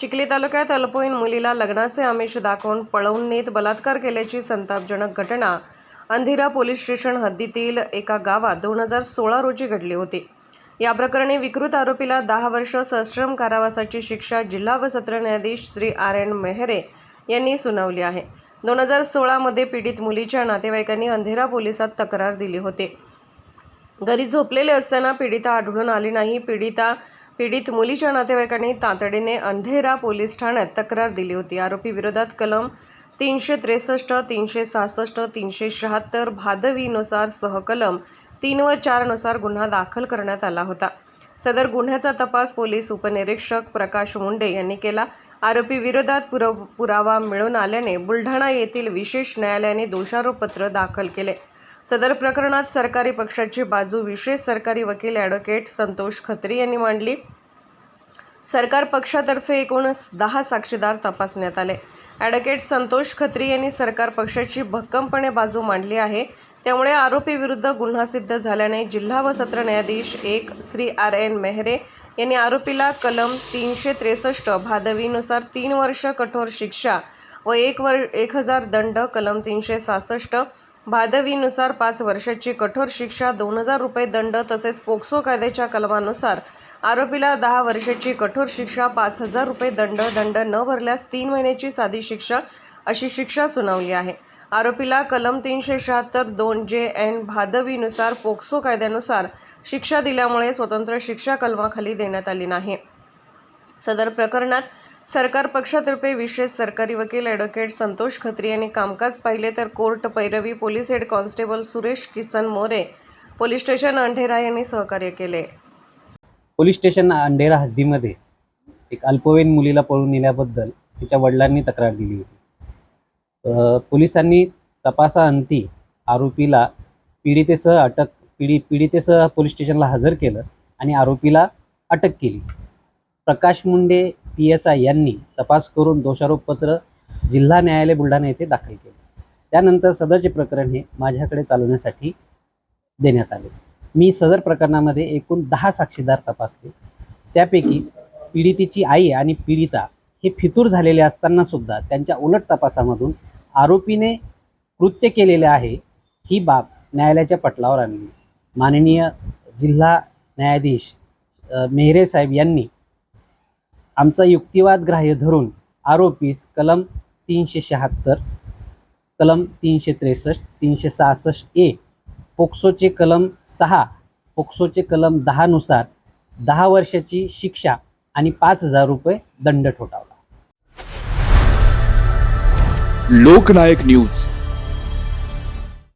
चिखली तालुक्यात अल्पवयीन मुलीला लग्नाचे आमिष दाखवून पळवून नेत बलात्कार केल्याची संतापजनक घटना. अंधिरा पोलीस स्टेशन हद्दीतील एका गावात दोन हजार सोळा रोजी घडली होती. या प्रकरणी विकृत आरोपीला दहा वर्ष सश्रम कारावासाची शिक्षा जिल्हा व सत्र न्यायाधीश श्री आर एन मेहरे यांनी सुनावली आहे. दोन हजार सोळामध्ये पीडित मुलीच्या नातेवाईकांनी अंधेरा पोलिसात तक्रार दिली होती. घरी झोपलेले असताना पीडिता आढळून आली नाही. पीडिता पीडित मुलीच्या नातेवाईकांनी तातडीने अंधेरा पोलीस ठाण्यात तक्रार दिली होती. आरोपी विरोधात कलम तीनशे त्रेसष्ट तीनशे सहासष्ट तीनशे शहात्तर भादवीनुसार सहकलम तीन व चारनुसार गुन्हा दाखल करण्यात आला होता. सदर गुन्ह्याचा तपास पोलीस उपनिरीक्षक प्रकाश मुंडे यांनी केला. आरोपी विरोधात पुरव पुरावा मिळून आल्याने बुलढाणा येथील विशेष न्यायालयाने दोषारोपपत्र दाखल केले. सदर प्रकरणात सरकारी पक्षाची बाजू विशेष सरकारी वकील ॲडव्होकेट संतोष खत्री यांनी मांडली. सरकार पक्षातर्फे एकूण दहा साक्षीदार तपासण्यात आले. ॲडव्होकेट संतोष खत्री यांनी सरकार पक्षाची भक्कमपणे बाजू मांडली आहे. त्यामुळे आरोपी विरुद्ध गुन्हा सिद्ध झाल्याने जिल्हा व सत्र न्यायाधीश एक श्री आर एन मेहरे यांनी आरोपीला कलम तीनशे त्रेसष्ट भादवीनुसार तीन वर्ष कठोर शिक्षा व एक वर एक हजार दंड कलम तीनशे सहासष्ट भादवीनुसार पाच वर्षाची कठोर शिक्षा दोन हजार रुपये दंड तसेच पोक्सो कायद्याच्या कलमानुसार आरोपीला दहा वर्षाची कठोर शिक्षा पाच हजार रुपये दंड दंड न भरल्यास तीन महिन्याची साधी शिक्षा अशी शिक्षा सुनावली आहे. आरोपीला कलम तीनशे शहात्तर दोन जे एन भादवीनुसार पोक्सो कायद्यानुसार शिक्षा दिल्यामुळे स्वतंत्र शिक्षा कलमाखाली देण्यात आली नाही. सदर प्रकरणात सरकार पक्षातर्फे विशेष सरकारी वकील ॲडव्होकेट संतोष खत्री यांनी कामकाज पाहिले तर कोर्ट पैरवी police head constable Suresh Kisan More police station Andhera यांनी सहकार्य केले. पोलीस स्टेशन अंढेरा हद्दीमध्ये एक अल्पवयीन मुलीला पळून नेल्याबद्दल तिच्या वडिलांनी तक्रार दिली होती. पोलिसांनी तपासाअंती आरोपीला पीडितेसह अटक पीडित पीडितेसह पोलीस स्टेशनला हजर केलं आणि आरोपीला अटक केली. Prakash Munde P S I यांनी तपास करून दोषारोपपत्र जिल्हा न्यायालय बुलढाणा येथे दाखल केले. त्यानंतर सदरचे प्रकरण हे माझ्याकडे चालवण्यासाठी देण्यात आले. मी सदर प्रकरणामध्ये एकूण दहा साक्षीदार तपासले. त्यापैकी पीडितेची आई आणि पीडिता हे फितूर झालेले असताना सुद्धा त्यांच्या उलट तपासामधून आरोपीने कृत्य केलेले आहे ही बाब न्यायालयाच्या पटलावर आणली. माननीय जिल्हा न्यायाधीश मेहरे साहेब यांनी आमचा युक्तिवाद ग्राह्य धरून आरोपीस कलम तीनशे शहात्तर कलम तीनशे त्रेसष्ट तीनशे सहासष्ट ए पोक्सोचे कलम सहा पोक्सोचे कलम दहानुसार दहा वर्षाची शिक्षा आणि पाच हजार रुपये दंड ठोठावला. लोकनायक न्यूज.